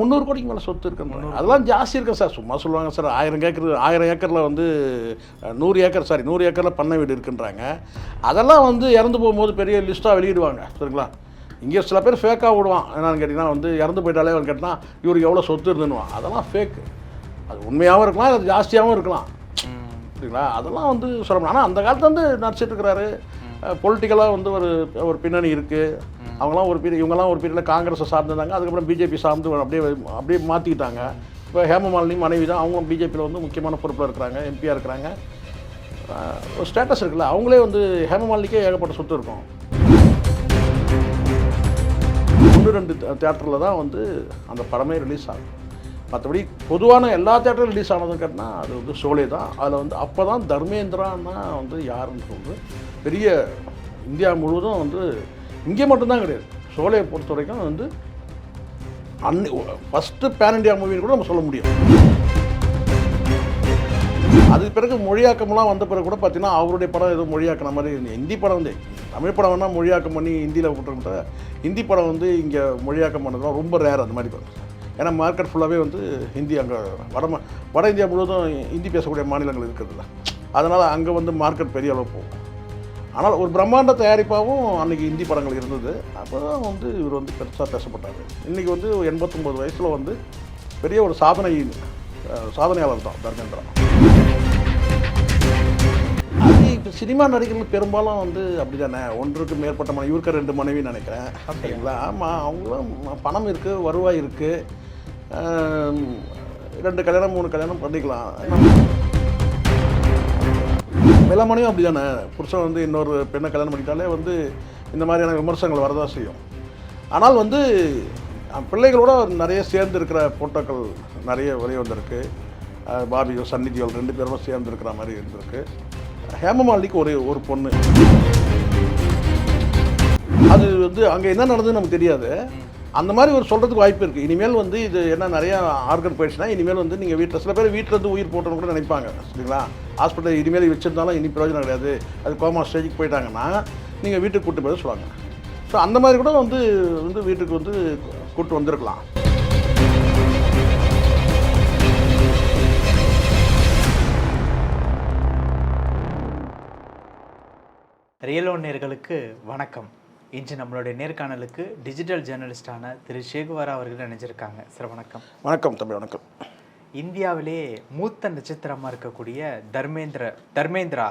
முந்நூறு கோடிக்கு மேலே சொத்து இருக்குன்னு அதெல்லாம் ஜாஸ்தி இருக்கு சார். சும்மா சொல்லுவாங்க சார் ஆயிரம் ஏக்கர் ஆயிரம் ஏக்கரில் வந்து நூறு ஏக்கர் சாரி நூறு ஏக்கரில் பண்ணை வீடு இருக்குன்றாங்க. அதெல்லாம் வந்து இறந்து போகும்போது பெரிய லிஸ்ட்டாக வெளியிடுவாங்க சரிங்களா? இங்கே சில பேர் ஃபேக்காக விடுவான் என்னன்னு கேட்டிங்கன்னா வந்து இறந்து போயிட்டாலே அவன் கேட்டால் இவருக்கு எவ்வளோ சொத்து இருந்துன்னுவான். அதெல்லாம் ஃபேக்கு அது உண்மையாகவும் இருக்கலாம் அது ஜாஸ்தியாகவும் இருக்கலாம். சரிங்களா? அதெல்லாம் வந்து சொல்ல முடியும். ஆனால் அந்த காலத்துல வந்து நடிச்சிட்டு இருக்கிறாரு. பொலிட்டிக்கலாக வந்து ஒரு ஒரு பின்னணி இருக்குது அவங்களாம் ஒரு பீரியட் இவங்கெல்லாம் ஒரு பீரியடில் காங்கிரஸை சார்ந்திருந்தாங்க அதுக்கப்புறம் பிஜேபி சார்ந்து அப்படியே அப்படியே மாற்றிக்கிட்டாங்க இப்போ ஹேமமாலினி மனைவி தான் அவங்களும் பிஜேபியில் வந்து முக்கியமான பொறுப்பில் இருக்கிறாங்க எம்பியாக இருக்கிறாங்க. ஒரு ஸ்டேட்டஸ் இருக்குல்ல அவங்களே வந்து ஹேமமாலினிக்கே ஏகப்பட்ட சொத்து இருக்கும். ஒன்று ரெண்டு தேட்டரில் தான் வந்து அந்த படமே ரிலீஸ் ஆகும். மற்றபடி பொதுவான எல்லா தேட்டரும் ரிலீஸ் ஆனதுன்னு கேட்டால் அது வந்து சோலே தான். அதில் வந்து அப்போ தான் தர்மேந்திரான்னா வந்து யாருன்னு வந்து பெரிய இந்தியா முழுவதும் வந்து இங்கே மட்டும்தான் கிடையாது. சோலையை பொறுத்த வரைக்கும் வந்து அன் ஃபஸ்ட்டு பேன் இண்டியா மூவின்னு கூட நம்ம சொல்ல முடியும் அதுக்கு பிறகு மொழியாக்கம்லாம் வந்த பிறகு கூட பார்த்தீங்கன்னா அவருடைய படம் எதுவும் மொழியாக்கின மாதிரி இருந்தது. ஹிந்தி படம் வந்து தமிழ் படம் வேணால் மொழியாக்கம் பண்ணி ஹிந்தியில் விட்டுருக்கிட்ட ஹிந்தி படம் வந்து இங்கே மொழியாக்கம் பண்ணதுலாம் ரொம்ப ரேர் அந்த மாதிரி படம். ஏன்னா மார்க்கெட் ஃபுல்லாகவே வந்து ஹிந்தி அங்கே வட வட இந்தியா முழுவதும் ஹிந்தி பேசக்கூடிய மாநிலங்கள் இருக்கிறதுல. அதனால் அங்கே வந்து மார்க்கெட் பெரிய அளவு போகும். ஆனால் ஒரு பிரம்மாண்ட தயாரிப்பாகவும் அன்றைக்கி ஹிந்தி படங்கள் இருந்தது. அப்போ தான் வந்து இவர் வந்து பெருசாக பேசப்பட்டார். இன்றைக்கி வந்து எண்பத்தொம்போது வயசில் வந்து பெரிய ஒரு சாதனை சாதனையாளர் தான் தர்மேந்திரா. அது இப்போ சினிமா நடிகர்கள் பெரும்பாலும் வந்து அப்படி தானே ஒன்றுக்கு மேற்பட்ட மனைவி இவருக்கு ரெண்டு மனைவி நினைக்கிறேன். சரிங்களா? ஆமாம் அவங்களும் பணம் இருக்குது வருவாய் இருக்குது ரெண்டு கல்யாணம் மூணு கல்யாணம் பண்ணிக்கலாம். வெள்ளமணியும் அப்படி தானே புருஷன் வந்து இன்னொரு பெண்ணை கல்யாணம் பண்ணிட்டாலே வந்து இந்த மாதிரியான விமர்சனங்கள் வரதான் செய்யும். ஆனால் வந்து பிள்ளைகளோட நிறைய சேர்ந்து இருக்கிற ஃபோட்டோக்கள் நிறைய வெளியே வந்திருக்கு. பாபியோ சன்னிதியோல் ரெண்டு பேரும் சேர்ந்து இருக்கிற மாதிரி இருந்திருக்கு. ஹேமமாலினிக்கு ஒரு ஒரு பொண்ணு. அது வந்து அங்கே என்ன நடந்ததுன்னு நமக்கு தெரியாது. அந்த மாதிரி ஒரு சொல்கிறதுக்கு வாய்ப்பு இருக்குது இனிமேல் வந்து இது என்ன நிறையா ஆர்கன் போயிடுச்சுன்னா இனிமேல் வந்து நீங்கள் வீட்டில் சில பேர் வீட்டில் இருந்து உயிர் போட்டோன்னு கூட நினைப்பாங்க சரிங்களா? ஹாஸ்பிட்டல் இனிமேல் வச்சிருந்தாலும் இனி பிரயோஜனம் கிடையாது. அது கோமா ஸ்டேஜுக்கு போயிட்டாங்கன்னா நீங்கள் வீட்டுக்கு கூட்டு போய் சொல்லுவாங்க. ஸோ அந்த மாதிரி கூட வந்து வந்து வீட்டுக்கு வந்து கூட்டு வந்திருக்கலாம். ரியலோ நேர்களுக்கு வணக்கம். இன்று நம்மளுடைய நேர்காணலுக்கு டிஜிட்டல் ஜேர்னலிஸ்டான திரு சேகுவாரா அவர்கள் நினைச்சிருக்காங்க சார் வணக்கம். வணக்கம் தம்பி வணக்கம். இந்தியாவிலே மூத்த நட்சத்திரமாக இருக்கக்கூடிய தர்மேந்திர தர்மேந்திரா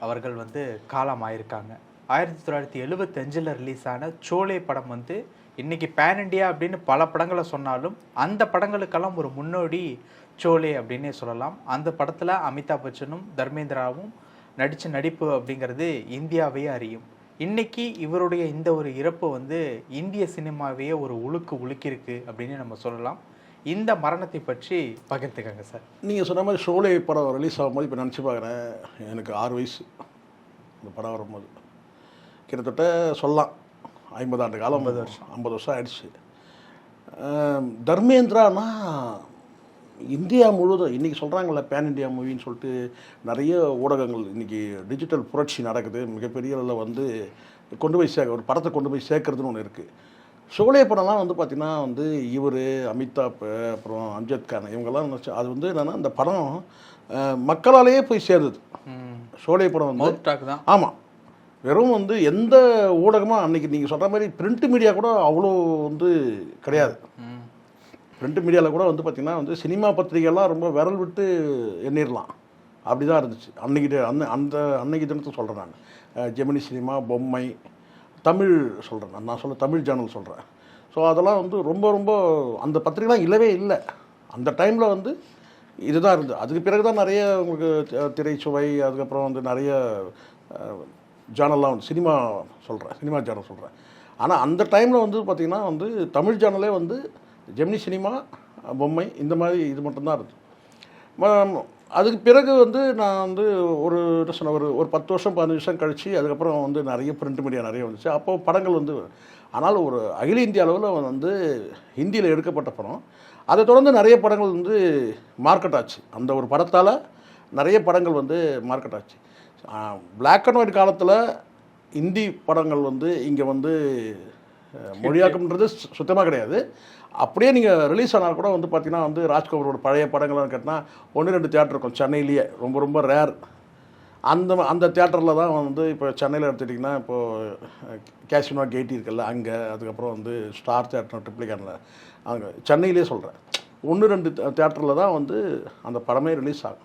அவர்கள் வந்து காலமாயிருக்காங்க ஆயிரத்தி தொள்ளாயிரத்தி எழுபத்தஞ்சில் ரிலீஸ் ஆன சோலே படம் வந்து இன்னைக்கு பேன் இண்டியா அப்படின்னு பல படங்களை சொன்னாலும் அந்த படங்களுக்கெல்லாம் ஒரு முன்னோடி சோலே அப்படின்னே சொல்லலாம். அந்த படத்தில் அமிதாப் பச்சனும் தர்மேந்திராவும் நடித்த நடிப்பு அப்படிங்கிறது இந்தியாவையே அறியும். இன்னைக்கு இவருடைய இந்த ஒரு இறப்பு வந்து இந்திய சினிமாவையே ஒரு உழுக்கு உழுக்கிருக்கு அப்படின்னு நம்ம சொல்லலாம். இந்த மரணத்தை பற்றி பகிர்ந்துக்கங்க சார். நீங்கள் சொன்ன மாதிரி ஷோலே படம் ரிலீஸ் ஆகும்போது இப்போ நினச்சி பார்க்குறேன் எனக்கு ஆறு வயசு. இந்த படம் வரும்போது. கிட்டத்தட்ட சொல்லலாம். ஐம்பது ஆண்டு காலம். ஐம்பது வருஷம். ஐம்பது வருஷம் ஆயிடுச்சு. தர்மேந்திரானா இந்தியா முழுவதும் இன்றைக்கி சொல்கிறாங்கல்ல பேன் இந்தியா மூவின்னு சொல்லிட்டு நிறைய ஊடகங்கள் இன்றைக்கி டிஜிட்டல் புரட்சி நடக்குது. மிகப்பெரிய அளவில் வந்து கொண்டு போய் சேர்க்க ஒரு படத்தை கொண்டு போய் சேர்க்கறதுன்னு ஒன்று இருக்குது ஷோலே படம்லாம் வந்து பார்த்திங்கன்னா வந்து இவர் அமிதாப் அப்புறம் அம்ஜத் கான் இவங்கெல்லாம் அது வந்து என்னென்னா அந்த படம் மக்களாலேயே போய் சேர்ந்தது ஷோலே படம் வந்து ஆமாம் வெறும் வந்து எந்த ஊடகமும் அன்னைக்கு நீங்கள் சொல்கிற மாதிரி பிரிண்ட் மீடியா கூட அவ்வளோ வந்து கிடையாது. பிரிண்ட் மீடியாவில் கூட வந்து பார்த்திங்கன்னா வந்து சினிமா பத்திரிகைலாம் ரொம்ப விரல் விட்டு எண்ணிடலாம் அப்படி தான் இருந்துச்சு. அன்னைக்கு அந்த அந்த அன்னைக்கு தினத்தை சொல்கிறேன் நான். ஜெமினி சினிமா பொம்மை தமிழ் சொல்கிறேன் நான். நான் சொல்ல தமிழ் சேனல் சொல்கிறேன் ஸோ அதெல்லாம் வந்து ரொம்ப ரொம்ப அந்த பத்திரிகைலாம் இல்லவே இல்லை. அந்த டைமில் வந்து இதுதான் இருந்தது. அதுக்கு பிறகு தான் நிறைய உங்களுக்கு திரைச்சுவை அதுக்கப்புறம் வந்து நிறைய சேனல்லாம் வந்து சினிமா சொல்கிறேன் சினிமா சேனல் சொல்கிறேன் ஆனால் அந்த டைமில் வந்து பார்த்திங்கன்னா வந்து தமிழ் சேனலே வந்து ஜெமினி சினிமா பொம்மை இந்த மாதிரி இது மட்டும்தான் இருக்குது அதுக்கு பிறகு வந்து நான் வந்து ஒரு என்ன சொன்ன ஒரு ஒரு பத்து வருஷம் பதினஞ்சு வருஷம் கழித்து அதுக்கப்புறம் வந்து நிறைய பிரிண்ட் மீடியா நிறைய வந்துச்சு. அப்போ படங்கள் வந்து ஆனால் ஒரு அகில இந்திய அளவில் வந்து ஹிந்தியில் எடுக்கப்பட்ட படம். அதை தொடர்ந்து நிறைய படங்கள் வந்து மார்க்கெட் ஆச்சு. அந்த ஒரு படத்தால் நிறைய படங்கள் வந்து மார்க்கெட் ஆச்சு. பிளாக் அண்ட் ஒயிட் காலத்தில் இந்தி படங்கள் வந்து இங்கே வந்து மொழியாக்கம்ன்றது சுத்தமாக கிடையாது. அப்படியே நீங்கள் ரிலீஸ் ஆனால் கூட வந்து பார்த்தீங்கன்னா வந்து ராஜ்கபூரோட பழைய படங்கள்லாம் கேட்டால் ஒன்று ரெண்டு தேட்டர் இருக்கும். சென்னையிலேயே. ரொம்ப ரொம்ப ரேர் அந்த அந்த தேட்டரில் தான் வந்து இப்போ சென்னையில் எடுத்துட்டிங்கன்னா இப்போது கேசினோ கேட்டி இருக்குல்ல அங்கே அதுக்கப்புறம் வந்து ஸ்டார் தேட்டர் ட்ரிப்ளிகேனில் அங்கே சென்னையிலே சொல்கிறேன் ஒன்று ரெண்டு தேட்டரில் தான் வந்து அந்த படமே ரிலீஸ் ஆகும்.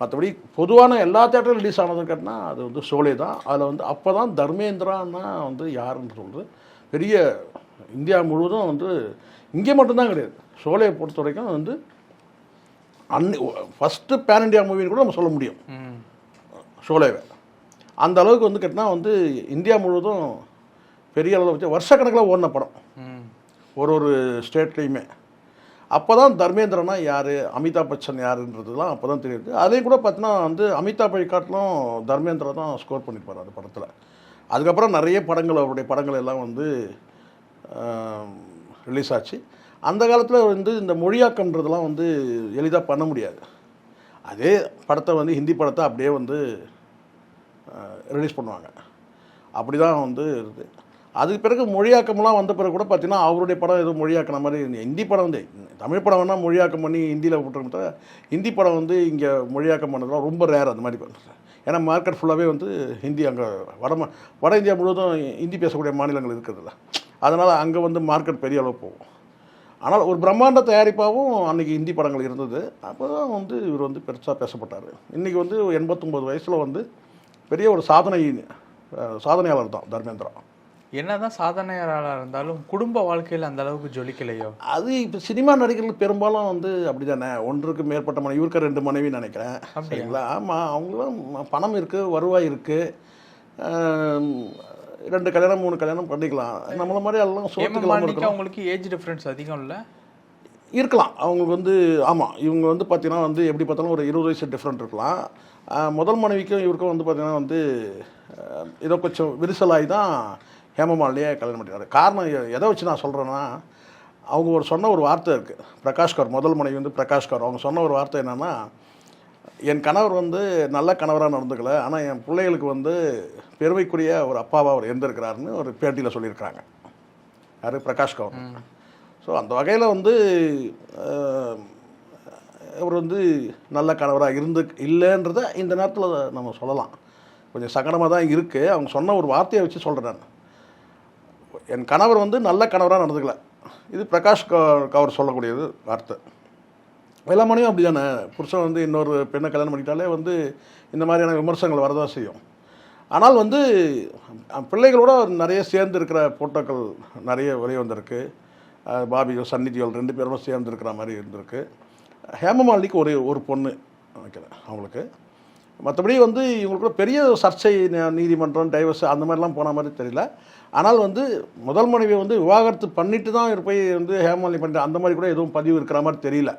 மற்றபடி பொதுவான எல்லா தேட்டரும் ரிலீஸ் ஆனதுன்னு கேட்டால் அது வந்து சோலே தான். அதில் வந்து அப்போ தான் தர்மேந்திரான்னா வந்து யாருன்னு சொல்கிறது பெரிய இந்தியா முழுவதும் வந்து இங்கே மட்டும்தான் கிடையாது. சோலையை பொறுத்த வரைக்கும் வந்து அன் ஃபஸ்ட்டு பேன் இண்டியா மூவின்னு கூட நம்ம சொல்ல முடியும். ஷோலேவை அந்த அளவுக்கு வந்து கேட்டால் வந்து இந்தியா முழுவதும் பெரிய அளவில் வச்சு வருஷக்கணக்கில் ஓடின படம். ஒரு ஒரு ஸ்டேட்லேயுமே. அப்போ தான் தர்மேந்திரனா யார் அமிதாப் பச்சன் யாருன்றதுலாம் அப்போ தான் தெரியுது. அதையும் கூட பார்த்தீங்கன்னா வந்து அமிதாப் காட்டிலும் தர்மேந்திரா தான் ஸ்கோர் பண்ணியிருப்பார் அந்த படத்தில். அதுக்கப்புறம் நிறைய படங்கள் அவருடைய படங்கள் எல்லாம் வந்து ரிலீஸ் ஆச்சு. அந்த காலத்தில் வந்து இந்த மொழியாக்கம்ன்றதெல்லாம் வந்து எளிதாக பண்ண முடியாது. அதே படத்தை வந்து ஹிந்தி படத்தை அப்படியே வந்து ரிலீஸ் பண்ணுவாங்க. அப்படி தான் வந்து இருக்குது அதுக்கு பிறகு மொழியாக்கம்லாம் வந்த பிறகு கூட பார்த்தீங்கன்னா அவருடைய படம் எதுவும் மொழியாக்கின மாதிரி ஹிந்தி படம் வந்து தமிழ் படம் வேணால் மொழியாக்கம் பண்ணி ஹிந்தியில் விட்டுருக்க ஹிந்தி படம் வந்து இங்கே மொழியாக்கம் பண்ணதெல்லாம் ரொம்ப ரேர் அந்த மாதிரி பண்ணுறது ஏன்னா மார்க்கெட் ஃபுல்லாகவே வந்து ஹிந்தி அங்கே வட வட இந்தியா முழுவதும் ஹிந்தி பேசக்கூடிய மாநிலங்கள் இருக்கிறதுல. அதனால் அங்கே வந்து மார்க்கெட் பெரிய அளவு போகும். ஆனால் ஒரு பிரம்மாண்ட தயாரிப்பாகவும் அன்றைக்கி ஹிந்தி படங்கள் இருந்தது. அப்போ தான் வந்து இவர் வந்து பெருசாக பேசப்பட்டார். இன்றைக்கி வந்து எண்பத்தொம்போது வயசில் வந்து பெரிய ஒரு சாதனை சாதனையாளர் தான் தர்மேந்திரா. என்னதான் சாதனையாளராக இருந்தாலும் குடும்ப வாழ்க்கையில் அந்த அளவுக்கு ஜொலிக்கலையோ? அது இப்போ சினிமா நடிகர்கள் பெரும்பாலும் வந்து அப்படி தானே ஒன்றுக்கு மேற்பட்ட மனைவி இவருக்கு ரெண்டு மனைவி நினைக்கிறேன்? சரிங்களா? ஆமாம் அவங்களும் பணம் இருக்குது வருவாய் இருக்குது ரெண்டு கல்யாணம் மூணு கல்யாணம் பண்ணிக்கலாம். நம்மள மாதிரி எல்லாம் சோத்துக்கலாம் அவங்களுக்கு ஏஜ் டிஃப்ரென்ஸ் அதிகம் இல்லை? இருக்கலாம். அவங்களுக்கு வந்து ஆமாம் இவங்க வந்து பார்த்தீங்கன்னா வந்து எப்படி பார்த்தாலும் ஒரு இருபது வயசு டிஃப்ரெண்ட் இருக்கலாம். முதல் மனைவிக்கும் இவருக்கும் வந்து பார்த்தீங்கன்னா வந்து ஏதோ கொஞ்சம் விரிசலாகி தான் ஹேமமாலினியே கல்யாணம் பண்ணிட்டாரு. காரணம் எதை வச்சு நான் சொல்கிறேன்னா அவங்க ஒரு சொன்ன ஒரு வார்த்தை இருக்குது பிரகாஷ்கர் முதல் மனைவி வந்து பிரகாஷ்கர். அவங்க சொன்ன ஒரு வார்த்தை என்னென்னா என் கணவர் வந்து நல்ல கணவராக நடந்துக்கல. ஆனால் என் பிள்ளைகளுக்கு வந்து பெருமைக்குரிய ஒரு அப்பாவாக அவர் இருந்திருக்கிறாருன்னு ஒரு பேட்டியில் சொல்லியிருக்கிறாங்க. யார்? பிரகாஷ் கவர். ஸோ அந்த வகையில் வந்து அவர் வந்து நல்ல கணவராக இருந்து இல்லைன்றத இந்த நேரத்தில் நம்ம சொல்லலாம். கொஞ்சம் சங்கடமாக தான் இருக்குது அவங்க சொன்ன ஒரு வார்த்தையை வச்சு சொல்கிறேன் என் கணவர் வந்து நல்ல கணவராக நடந்துக்கல. இது பிரகாஷ் கவர் சொல்லக்கூடியது வார்த்தை. எல்லா மனையும் அப்படி தானே புருஷன் வந்து இன்னொரு பெண்ணை கல்யாணம் பண்ணிட்டாலே வந்து இந்த மாதிரியான விமர்சனங்கள் வரதான் செய்யும். ஆனால் வந்து பிள்ளைகளோட நிறைய சேர்ந்து இருக்கிற போட்டோக்கள் நிறைய வெளியே வந்திருக்கு. பாபியோ சன்னிதியோல் ரெண்டு பேரும் சேர்ந்து இருக்கிற மாதிரி இருந்திருக்கு. ஹேமமாலினிக்கு ஒரு ஒரு பொண்ணு நினைக்கிறேன் அவங்களுக்கு. மற்றபடி வந்து இவங்களுக்கு பெரிய சர்ச்சை நீதிமன்றம் டைவர்ஸ் அந்த மாதிரிலாம் போன மாதிரி தெரியல. ஆனால் வந்து முதல் மனைவி வந்து விவாகரத்து பண்ணிட்டு தான் போய் வந்து ஹேமமாலினி பண்ணிட்டு அந்த மாதிரி கூட எதுவும் பதிவு இருக்கிற மாதிரி தெரியல.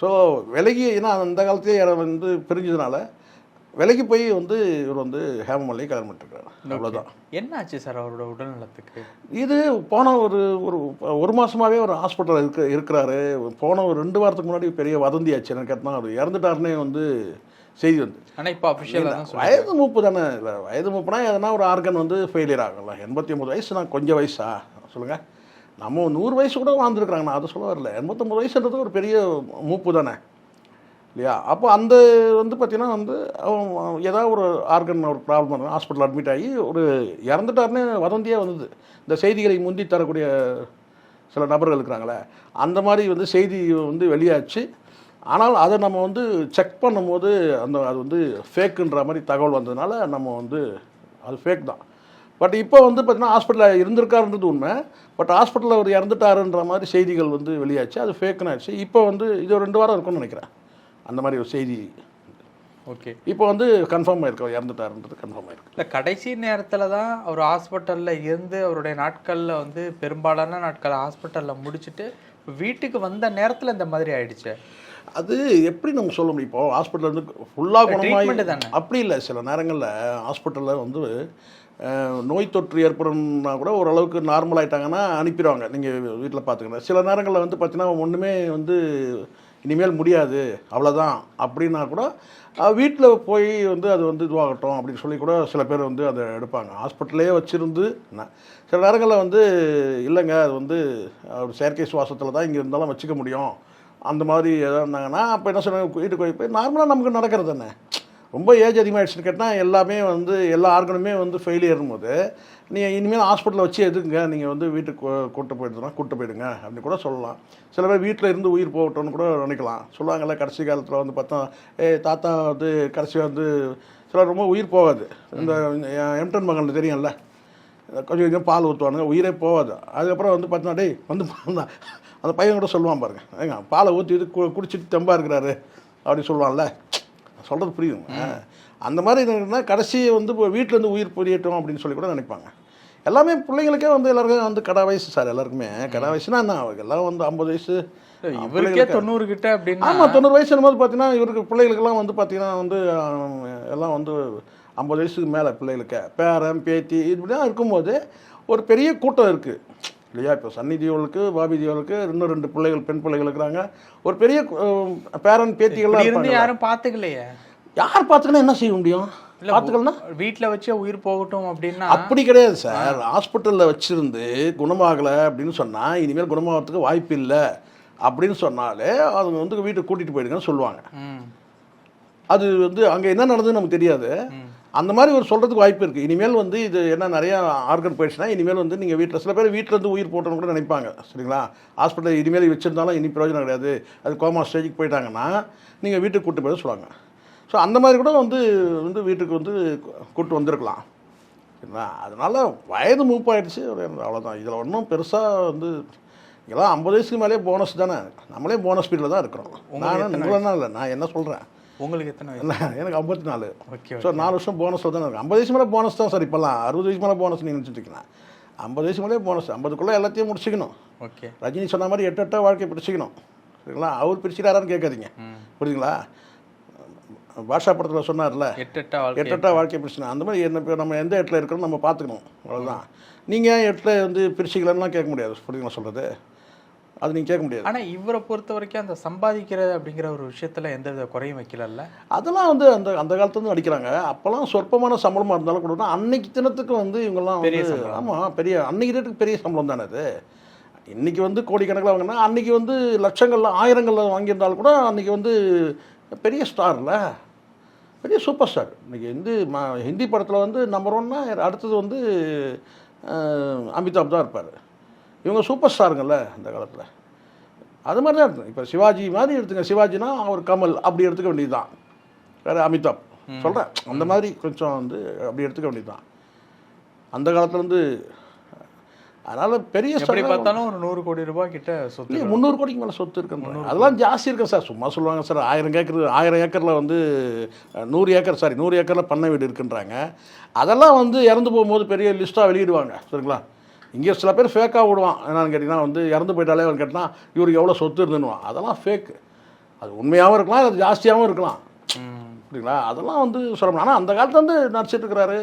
ஸோ விலகி ஏன்னா அந்த காலத்திலே வந்து பிரிஞ்சதுனால விலகி போய் வந்து இவர் வந்து ஹேமமாலினி கல்யாணம் பண்ணிட்டுருக்காரு. அவ்வளோதான் என்ன ஆச்சு சார் அவரோட உடல் நலத்துக்கு இது போன ஒரு ஒரு ஒரு மாதமாகவே ஒரு ஹாஸ்பிட்டலில் இருக்க இருக்கிறாரு. போன ஒரு ரெண்டு வாரத்துக்கு முன்னாடி பெரிய வதந்தி ஆச்சு. எனக்கு கேட்டால் அவர் இறந்துட்டாருன்னே வந்து செய்தி வந்து. ஆனா இப்போ அஃபிஷியலாக வயது மூப்பு தானே. இல்லை வயது மூப்புனா எதனா ஒரு ஆர்கன் வந்து ஃபெயிலியர் ஆகும்ல எண்பத்தி ஒம்பது வயசு நான் கொஞ்சம் வயசா? சொல்லுங்கள் நம்ம நூறு வயசு கூட வாழ்ந்துருக்குறாங்க. நான் அதை சொல்ல வரல. எண்பத்தொம்பது வயசுன்றது ஒரு பெரிய மூப்பு தானே? இல்லையா? அப்போ அந்த வந்து பார்த்தீங்கன்னா வந்து அவன் ஏதாவது ஒரு ஆர்கன் ஒரு ப்ராப்ளம் பண்ண ஹாஸ்பிட்டல் அட்மிட் ஆகி ஒரு இறந்துட்டாருன்னு வதந்தியாக வந்தது. இந்த செய்திகளை முந்தி தரக்கூடிய சில நபர்கள் இருக்கிறாங்களே அந்த மாதிரி வந்து செய்தி வந்து வெளியாச்சு. ஆனால் அதை நம்ம வந்து செக் பண்ணும்போது அந்த அது வந்து ஃபேக்குன்ற மாதிரி தகவல் வந்ததுனால நம்ம வந்து அது ஃபேக் தான். பட் இப்போ வந்து பார்த்தீங்கன்னா ஹாஸ்பிட்டலில் இருந்திருக்காருன்றது உண்மை. பட் ஹாஸ்பிட்டலில் அவர் இறந்துட்டாருன்ற மாதிரி செய்திகள் வந்து வெளியாச்சு. அது ஃபேக்குன்னு ஆச்சு இப்போ வந்து இது ஒரு ரெண்டு வாரம் இருக்கும்னு நினைக்கிறேன். அந்த மாதிரி ஒரு செய்தி. ஓகே. இப்போ வந்து கன்ஃபார்ம் ஆயிருக்கு. இறந்துட்டாருன்றது கன்ஃபார்ம் ஆயிருக்கு. இல்லை கடைசி நேரத்தில் தான் அவர் ஹாஸ்பிட்டலில் இருந்து அவருடைய நாட்களில் வந்து பெரும்பாலான நாட்கள் ஹாஸ்பிட்டலில் முடிச்சுட்டு வீட்டுக்கு வந்த நேரத்தில் இந்த மாதிரி ஆயிடுச்சு. அது எப்படி நம்ம சொல்ல முடியும்? இப்போ ஹாஸ்பிட்டல் வந்து ஃபுல்லாக குணமாகி. அப்படி இல்லை. சில நேரங்களில் ஹாஸ்பிட்டலில் வந்து நோய் தொற்று ஏற்படும்னா கூட ஓரளவுக்கு நார்மல் ஆகிட்டாங்கன்னா அனுப்பிடுவாங்க. நீங்கள் வீட்டில் பார்த்துக்கணும் சில நேரங்களில் வந்து பார்த்தீங்கன்னா ஒன்றுமே வந்து இனிமேல் முடியாது. அவ்வளோதான் அப்படின்னா கூட வீட்டில் போய் வந்து அது வந்து இதுவாகட்டும் அப்படின்னு சொல்லி கூட சில பேர் வந்து அதை எடுப்பாங்க. ஹாஸ்பிட்டல்லே வச்சுருந்து சில நேரங்களில் வந்து இல்லைங்க அது வந்து ஒரு செயற்கை சுவாசத்தில் தான் இங்கே இருந்தாலும் வச்சுக்க முடியும். அந்த மாதிரி எதாவது இருந்தாங்கன்னா அப்போ என்ன சொன்னாங்க வீட்டுக்கு போய் போய் நார்மலாக நமக்கு நடக்கிறது தானே. ரொம்ப ஏஜ் அதிகமாகிடுச்சுன்னு கேட்டால் எல்லாமே வந்து எல்லா ஆர்கனுமே வந்து ஃபெயிலியரும் போது நீங்கள் இனிமேல் ஹாஸ்பிட்டலில் வச்சு எதுக்குங்க? நீங்கள் வந்து வீட்டுக்கு கூ- கூட்டு போயிடுதுனா கூட்டு போயிடுங்க அப்படின்னு கூட சொல்லலாம். சில பேர் வீட்டில் இருந்து உயிர் போகட்டும்னு கூட நினைக்கலாம். சொல்லுவாங்கல்ல கடைசி காலத்தில் வந்து பார்த்தா ஏ தாத்தா வந்து கடைசி வந்து சில ரொம்ப உயிர் போகாது. இந்த எம்டன் மகன் தெரியும்ல கொஞ்சம் கொஞ்சம் பால் ஊற்றுவானுங்க உயிரே போகாது. அதுக்கப்புறம் வந்து பார்த்தோன்னா டேய் வந்து அந்த பையன் கூட சொல்லுவான் பாருங்க ஏங்க பாலை ஊற்றி இது கு- குடிச்சிட்டு தெம்பாக இருக்கிறாரு அப்படின்னு சொல்லுவான்ல. சொல்கிறது புரியுதுங்க. அந்த மாதிரி என்னன்னா கடைசி வந்து இப்போ வீட்டிலேருந்து உயிர் புரியட்டும் அப்படின்னு சொல்லி கூட நினைப்பாங்க. எல்லாமே பிள்ளைங்களுக்கே வந்து எல்லாருக்கும் வந்து கடை வயசு சார் எல்லாருக்குமே. கடை வயசுனா என்ன? எல்லாம் வந்து ஐம்பது வயசு. இவருக்கே தொண்ணூறு கிட்ட அப்படின்னா ஆமாம் தொண்ணூறு வயசு போது பார்த்தீங்கன்னா இவருக்கு பிள்ளைகளுக்கெல்லாம் வந்து பார்த்தீங்கன்னா வந்து எல்லாம் வந்து ஐம்பது வயசுக்கு மேலே பிள்ளைகளுக்கு. பேரன் பேத்தி இப்படிலாம் இருக்கும்போது ஒரு பெரிய கூட்டம் இருக்குது இல்லையா? இப்போ சன்னி தீவலுக்கு பாபி தீவலுக்கு இன்னும் ரெண்டு பிள்ளைகள் பெண் பிள்ளைகள் இருக்கிறாங்க. ஒரு பெரிய பேரன் பேத்திகள்லாம் இருந்து யாரும் பாத்துக்கலையே? யார் பார்த்துக்கணும் என்ன செய்ய முடியும்? இல்ல பார்த்துக்கலன்னா வீட்ல வச்சே உயிர் போகட்டும் அப்படின்னா அப்படி கிடையாது சார். ஹாஸ்பிட்டலில் வச்சிருந்து குணமாகலை அப்படின்னு சொன்னால் இனிமேல் குணமாகறதுக்கு வாய்ப்பு இல்லை அப்படின்னு சொன்னாலே அவங்க வந்து வீட்டுக்கு கூட்டிகிட்டு போயிடுங்கன்னு சொல்லுவாங்க. அது வந்து அங்கே என்ன நடந்ததுன்னு நமக்கு தெரியாது. அந்த மாதிரி ஒரு சொல்கிறதுக்கு வாய்ப்பு இருக்குது இனிமேல் வந்து இது என்ன நிறைய ஆர்கன் போயிடுச்சுன்னா இனிமேல் வந்து நீங்கள் வீட்டில் சில பேர் வீட்டில் இருந்து உயிர் போட்டோன்னு கூட நினைப்பாங்க. சரிங்களா? ஹாஸ்பிட்டல் இனிமேல் வச்சுருந்தாலும் இனி பிரயோஜனம் கிடையாது. அது கோமா ஸ்டேஜுக்கு போயிட்டாங்கன்னா நீங்கள் வீட்டுக்கு கூட்டு போய் சொல்லுவாங்க. ஸோ அந்த மாதிரி கூட வந்து வந்து வீட்டுக்கு வந்து கூட்டு வந்திருக்கலாம். சரிங்களா? அதனால் வயது மூப்பாயிடுச்சு. ஒரு அவ்வளோதான் இதில் ஒன்றும் பெருசாக வந்து இங்கெல்லாம் ஐம்பது வயசுக்கு மேலே போனஸ் தானே. நம்மளே போனஸ் ஸ்பீடில் தான் இருக்கிறோம். நான் உங்களெல்லாம் இல்லை. நான் என்ன சொல்கிறேன் உங்களுக்கு எத்தனை இல்லை எனக்கு ஐம்பத்தி நாலு ஓகே ஸோ நாலு வருஷம் போனஸில் தான் இருக்கு ஐம்பது வயசு மேலே போனஸ் தான் சார் இப்போல்லாம். அறுபது வயசு மேலே போனஸ் நீங்கள் நினச்சிட்டு ஐம்பது வயசு மேலே போனஸ் ஐம்பதுக்குள்ளே எல்லாத்தையும் முடிச்சுக்கணும். ஓகே ரஜினி சொன்ன மாதிரி எட்டு எட்டா வாழ்க்கை பிடிச்சிக்கணும் சரிங்களா? அவர் பிரிச்சுட்டாரான்னு கேட்காதீங்க. புரியுதுங்களா? பாஷா படத்தில் சொன்னார்ல. எட்டு எட்டா வாழ்க்கை பிரிச்சுனா அந்த மாதிரி என்ன நம்ம எந்த இடத்துல இருக்கிறோம் நம்ம பார்த்துக்கணும். அவ்வளோதான் நீங்கள் இடத்துல வந்து பிரிச்சுக்கலன்னா கேட்க முடியாது. புரியுங்களா சொல்கிறது அது நீங்கள் கேட்க முடியாது. ஆனா இவரை பொறுத்த வரைக்கும் அந்த சம்பாதிக்கிறது அப்படிங்கிற ஒரு விஷயத்துல எந்த வித குறையும் வைக்கலல்ல அதெல்லாம் வந்து அந்த அந்த காலத்துலேருந்து அடிக்கிறாங்க அப்போல்லாம் சொற்பமான சம்பளமாக இருந்தாலும் கூட அன்னைக்கு தினத்துக்கு வந்து இவங்கெல்லாம் பெரிய வந்து. ஆமாம் பெரிய அன்னைக்கு ரேட்டுக்கு பெரிய சம்பளம் தானே அது? இன்னைக்கு வந்து கோடிக்கணக்கில் வாங்கினா அன்னைக்கு வந்து லட்சங்கள்ல ஆயிரங்களில் வாங்கியிருந்தாலும் கூட அன்னைக்கு வந்து பெரிய ஸ்டார்ல பெரிய சூப்பர் ஸ்டார் இன்னைக்கு ஹிந்தி ம ஹிந்தி படத்தில் வந்து நம்பர் ஒன்னா அடுத்தது வந்து அமிதாப் தான் இருப்பார். இவங்க சூப்பர் ஸ்டாருங்கல்ல அந்த காலத்தில். அது மாதிரி தான் இருக்கும். இப்போ சிவாஜி மாதிரி எடுத்துங்க. சிவாஜினா அவர் கமல் அப்படி எடுத்துக்க வேண்டியது தான் வேறு அமிதாப். சொல்கிறேன் அந்த மாதிரி கொஞ்சம் வந்து அப்படி எடுத்துக்க வேண்டியது தான் அந்த காலத்துல இருந்து அதனால் பெரிய எப்படி பார்த்தாலும் ஒரு நூறு கோடி ரூபாய் கிட்ட சொத்து முந்நூறு கோடிக்கு மேலே சொத்து இருக்குன்னு அதெல்லாம் ஜாஸ்தி இருக்கு சார். சும்மா சொல்லுவாங்க சார் ஆயிரம் ஏக்கர் ஆயிரம் ஏக்கரில் வந்து நூறு ஏக்கர் சாரி நூறு ஏக்கரில் பண்ணை வீடு இருக்குன்றாங்க. அதெல்லாம் வந்து இறந்து போகும்போது பெரிய லிஸ்ட்டாக வெளியிடுவாங்க. சரிங்களா? இங்கே சில பேர் ஃபேக்காக விடுவான் என்னன்னு கேட்டிங்கன்னா வந்து இறந்து போயிட்டாலே அவன் கேட்டால் இவருக்கு எவ்வளோ சொத்து இருந்துன்னுவான். அதெல்லாம் ஃபேக்கு அது உண்மையாகவும் இருக்கலாம் அது ஜாஸ்தியாகவும் இருக்கலாம். அப்படிங்களா புரியுங்களா அதெல்லாம் வந்து சொல்ல ஆனால் அந்த காலத்துல வந்து நடிச்சிட்டு இருக்கிறாரு.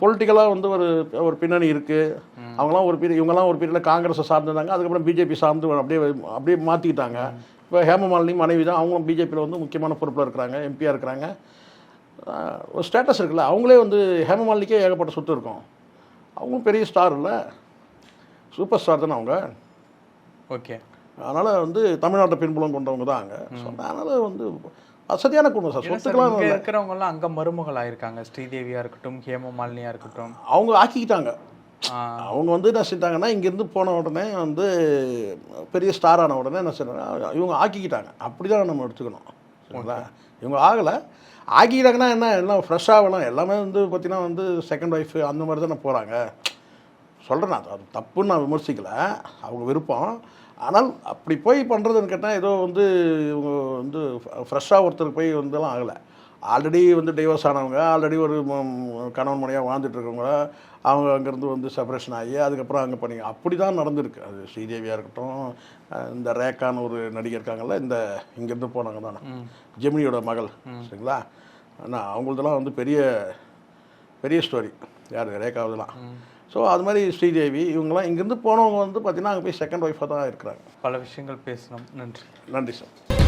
பொலிட்டிக்கலாக வந்து ஒரு ஒரு பின்னணி இருக்குது அவங்களாம் ஒரு பீரியட் இவங்கெல்லாம் ஒரு பீரியடில் காங்கிரஸை சார்ந்திருந்தாங்க. அதுக்கப்புறம் பிஜேபி சார்ந்து அப்படியே அப்படியே மாற்றிக்கிட்டாங்க இப்போ ஹேமமாலினி மனைவி தான். அவங்களும் பிஜேபியில் வந்து முக்கியமான பொறுப்பில் இருக்கிறாங்க எம்பியாக இருக்கிறாங்க. ஒரு ஸ்டேட்டஸ் இருக்குல்ல அவங்களே வந்து ஹேமமாலினிக்கே ஏகப்பட்ட சொத்து இருக்கும். அவங்களும் பெரிய ஸ்டார் இல்லை. சூப்பர் ஸ்டார் தானே அவங்க? ஓகே. அதனால் வந்து தமிழ்நாட்டை பின்புலம் கொண்டவங்க தான் அங்கே. ஸோ அதனால் வந்து வசதியான குடும்பம் சார். சொத்துக்கெல்லாம் இங்க இருக்கிறவங்க எல்லாம் அங்க மருமகள் ஆயிருக்காங்க. ஸ்ரீதேவியா இருக்கட்டும் ஹேமமாலினியா இருக்கட்டும். அவங்க ஆக்கிக்கிட்டாங்க. அவங்க வந்து என்ன செஞ்சாங்கன்னா இங்கேருந்து போன உடனே வந்து பெரிய ஸ்டார் ஆன உடனே என்ன செய்றாங்க இவங்க ஆக்கிக்கிட்டாங்க. அப்படி தான் நம்ம எடுத்துக்கணும். சரிங்களா? இவங்க ஆகலை. ஆக்கிக்கிட்டாங்கன்னா என்ன எல்லாம் ஃப்ரெஷ்ஷாக வேணும் எல்லாமே வந்து பார்த்தீங்கன்னா வந்து செகண்ட் ஒய்ஃபு அந்த மாதிரி தானே போகிறாங்க சொல்கிறேன் அது அது தப்புன்னு நான் விமர்சிக்கல அவங்க விருப்பம். ஆனால் அப்படி போய் பண்ணுறதுன்னு கேட்டால் ஏதோ வந்து இவங்க வந்து ஃப்ரெஷ்ஷாக ஒருத்தருக்கு போய் வந்தெல்லாம் ஆகலை. ஆல்ரெடி வந்து டைவர்ஸ் ஆனவங்க ஆல்ரெடி ஒரு கணவன் மனையாக வாழ்ந்துட்டு இருக்கவங்க அவங்க அங்கேருந்து வந்து செப்பரேஷன் ஆகி அதுக்கப்புறம் அங்கே பண்ணி அப்படி தான் நடந்திருக்கு. அது ஸ்ரீதேவியாக இருக்கட்டும் இந்த ரேக்கான்னு ஒரு நடிகர் இருக்காங்கல்ல இந்த இங்கேருந்து போனாங்க தானே. ஜெமினியோட மகள் சரிங்களா? ஆனால் அவங்களதெல்லாம் வந்து பெரிய பெரிய ஸ்டோரி யார் ரேகாவதுலாம் ஸோ அது மாதிரி ஸ்ரீதேவி இவங்கெல்லாம் இங்கேருந்து போனவங்க வந்து பார்த்தீங்கன்னா அங்கே போய் செகண்ட் ஒய்ஃபாக தான் இருக்கிறாங்க. பல விஷயங்கள் பேசணும் நன்றி. நன்றி சார்